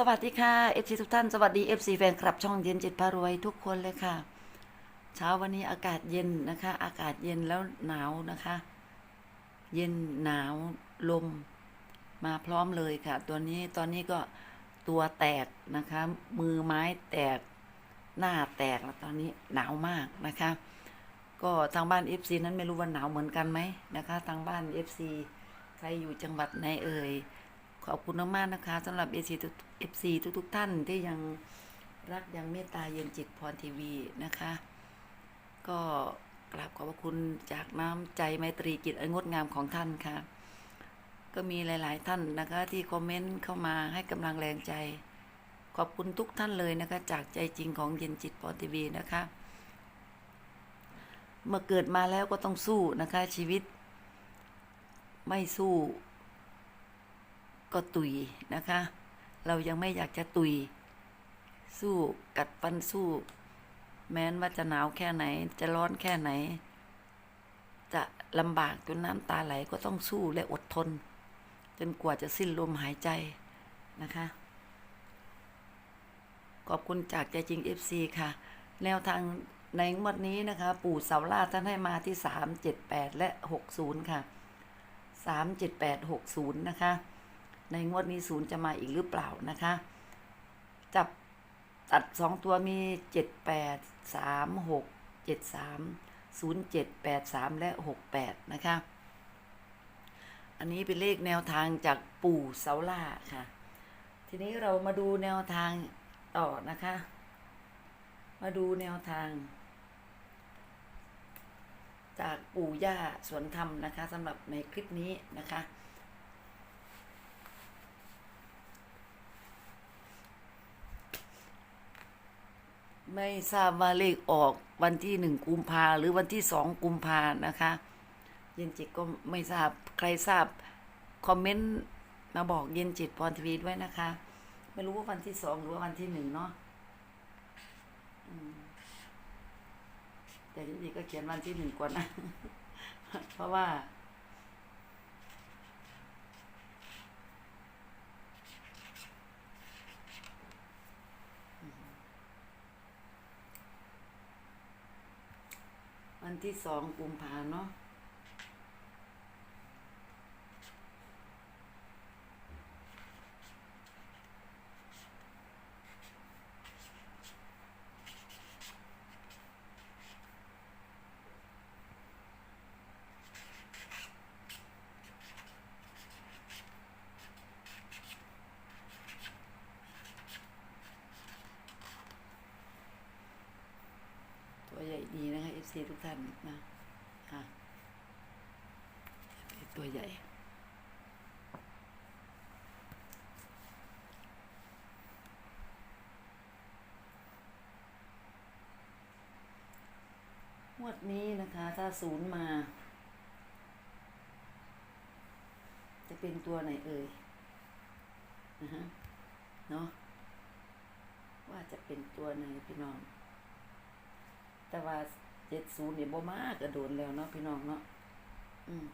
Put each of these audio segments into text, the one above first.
สวัสดีค่ะ FC ทุกท่าน สวัสดี FC แฟนคลับช่องเย็นจิตพารวยทุกคนเลยค่ะ เช้าวันนี้อากาศเย็นนะคะ อากาศเย็นแล้วหนาวนะคะ เย็นหนาวลมมาพร้อมเลยค่ะ ตัวนี้ตอนนี้ก็ตัวแตกนะคะ มือไม้แตกหน้าแตกแล้วตอนนี้หนาวมากนะคะ ก็ทางบ้าน FC นั้นไม่รู้ว่าหนาวเหมือนกันไหมนะคะ ทางบ้าน FC ใครอยู่จังหวัดไหนเอ่ย ขอบคุณมากๆนะคะสำหรับ FC ทุก FC ทุกทุกๆท่านที่ยังรักยังเมตตาเย็นจิตพรทีวีนะคะ ก็กราบขอบพระคุณจากน้ำใจไมตรีจิตอันงดงามของท่านค่ะ ก็มีหลาย ๆ ท่านนะคะที่คอมเมนต์เข้ามาให้กำลังแรงใจ ขอบคุณทุกท่านเลยนะคะ จากใจจริงของเย็นจิตพรทีวีนะคะ เมื่อเกิดมาแล้วก็ต้องสู้นะคะชีวิต ไม่สู้ ก็ตุยนะคะ เรายังไม่อยากจะตุย สู้กัดฟันสู้ แม้นว่าจะหนาวแค่ไหน จะร้อนแค่ไหน จะลำบากจนน้ำตาไหลก็ต้องสู้และอดทน จนกว่าจะสิ้นลมหายใจนะคะ ขอบคุณจากใจจริง FC ค่ะ แนวทางในงวดนี้นะคะ ปู่เสาล่าท่านให้มาที่ 3 7 8 และ 60 ค่ะ 3 7 8 60 นะคะ ในงวดนี้ศูนย์จะมาอีกหรือเปล่านะคะ จับตัดสองตัวมีเจ็ดแปดสามหกเจ็ดสามศูนย์เจ็ดแปดสามและหกแปดนะคะ อันนี้เป็นเลขแนวทางจากปู่เสาล่าค่ะ ทีนี้เรามาดูแนวทางต่อนะคะ มาดูแนวทาง จากปู่ย่าสวนธรรมนะคะสำหรับในคลิปนี้นะคะ ไม่ทราบว่าเลขออกวันที่หนึ่งกุมภาหรือวันที่สองกุมภานะคะเย็นจิตก็ไม่ทราบใครทราบคอมเมนต์มาบอกเย็นจิตพรทวีด้วยนะคะ ไม่รู้ว่าวันที่สองหรือว่าวันที่หนึ่งเนาะแต่เย็นจิตก็เขียนวันที่หนึ่งก่อนนะ เพราะว่า วันที่สองกุมภาเนาะ ดีนะคะ FC ทุกท่านนะค่ะตัวใหญ่งวดนี้นะคะถ้าศูนย์มา จะเป็นตัวไหนเอ่ยนะฮะเนาะว่าจะเป็นตัวไหนพี่น้อง แต่ว่าเจ็ดศูนย์เนี่ยบ่มากกระโดนแล้วเนาะพี่น้องเนาะอืม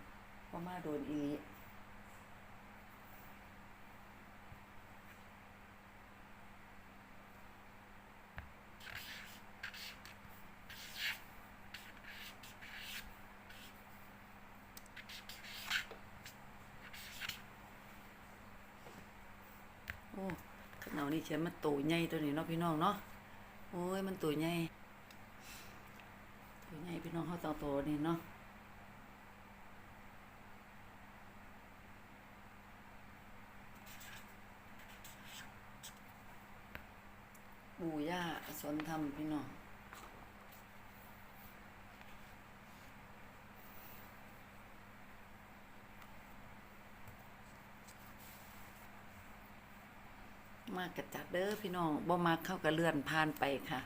บ่มาโดนอีหลีโอ้ขนาดนี้เชียมันโตใหญ่ตัวนี้เนาะพี่น้องเนาะ โอ้ย มันโตใหญ่ ตัวใหญ่พี่น้องเขาต้องโตนี่เนาะปู่ย่าสนธรรมพี่น้องมากกระจัดเด้อพี่น้องบ่มากเข้ากับเลื่อนผ่านไปค่ะ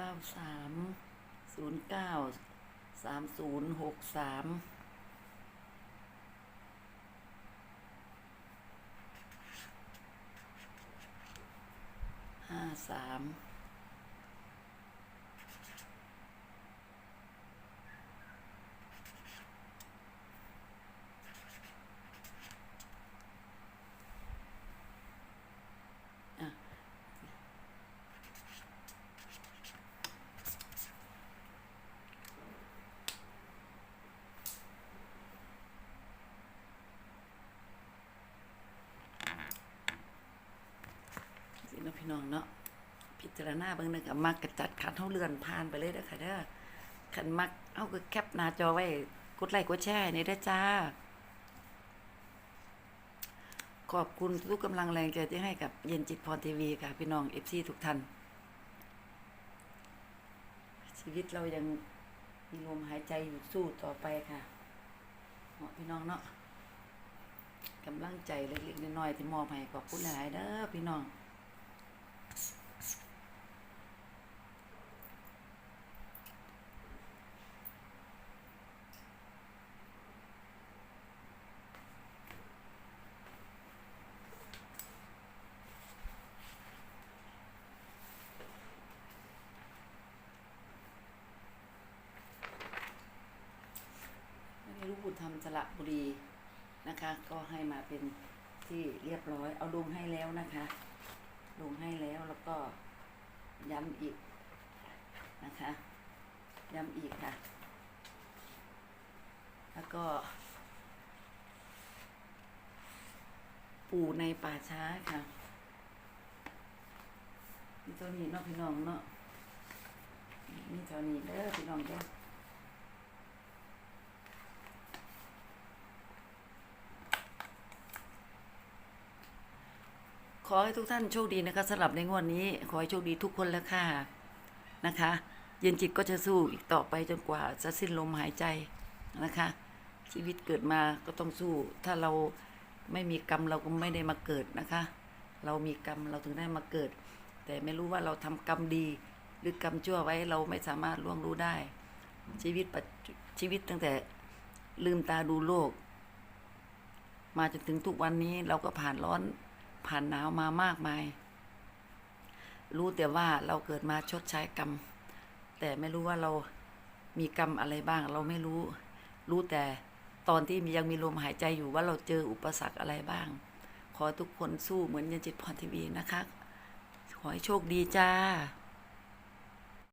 อ สามศูนย์เก้าสามศูนย์หกสามห้าสาม เนาะพี่น้องเนาะพิจารณาเบิ่งหนึงกับมักกระจัดขัดเท่าเลื่อนผ่านไปเลยเด้อค่ะเด้อขันมักเอาก็แคปหน้าจอไว้กดไลค์กดแชร์นี่ได้อจ้า ขอบคุณทุกกำลังแรงใจที่ให้กับเย็นจิตพรทีวีค่ะ พี่น้องเอฟซีทุกท่านชีวิตเรายังมีลมหายใจอยู่สู้ต่อไปค่ะเนาะพี่น้องเนาะกำลังใจเล็กๆน้อยๆที่มอบให้ขอบคุณหลายๆเด้อพี่น้อง ธรรมสระบุรีนะคะ ก็ให้มาเป็นที่เรียบร้อย เอาลงให้แล้วนะคะ ลงให้แล้วแล้วก็ย้ำอีกนะคะ ย้ำอีกค่ะ แล้วก็ ปู่ในป่าช้าค่ะมีตัวนี้เนาะพี่น้องเนาะมีตัวนี้เด้อพี่น้องเด้อ ขอให้ทุกท่านโชคดีนะคะสำหรับในงวดนี้ ขอให้โชคดีทุกคนแล้วค่ะนะคะ เย็นจิตก็จะสู้อีกต่อไปจนกว่าจะสิ้นลมหายใจนะคะ ชีวิตเกิดมาก็ต้องสู้ ถ้าเราไม่มีกรรมเราก็ไม่ได้มาเกิดนะคะ เรามีกรรมเราถึงได้มาเกิด แต่ไม่รู้ว่าเราทำกรรมดี หรือกรรมชั่วไว้เราไม่สามารถล่วงรู้ได้ ชีวิตชีวิตตั้งแต่ลืมตาดูโลก มาจนถึงทุกวันนี้เราก็ผ่านร้อน ผ่านหนาวมามากมาย รู้แต่ว่าเราเกิดมาชดใช้กรรม แต่ไม่รู้ว่าเรามีกรรมอะไรบ้าง เราไม่รู้ รู้แต่ตอนที่ยังมีลมหายใจอยู่ว่าเราเจออุปสรรคอะไรบ้าง ขอทุกคนสู้เหมือนยันจิตพรทีวีนะคะ ขอให้โชคดีจ้า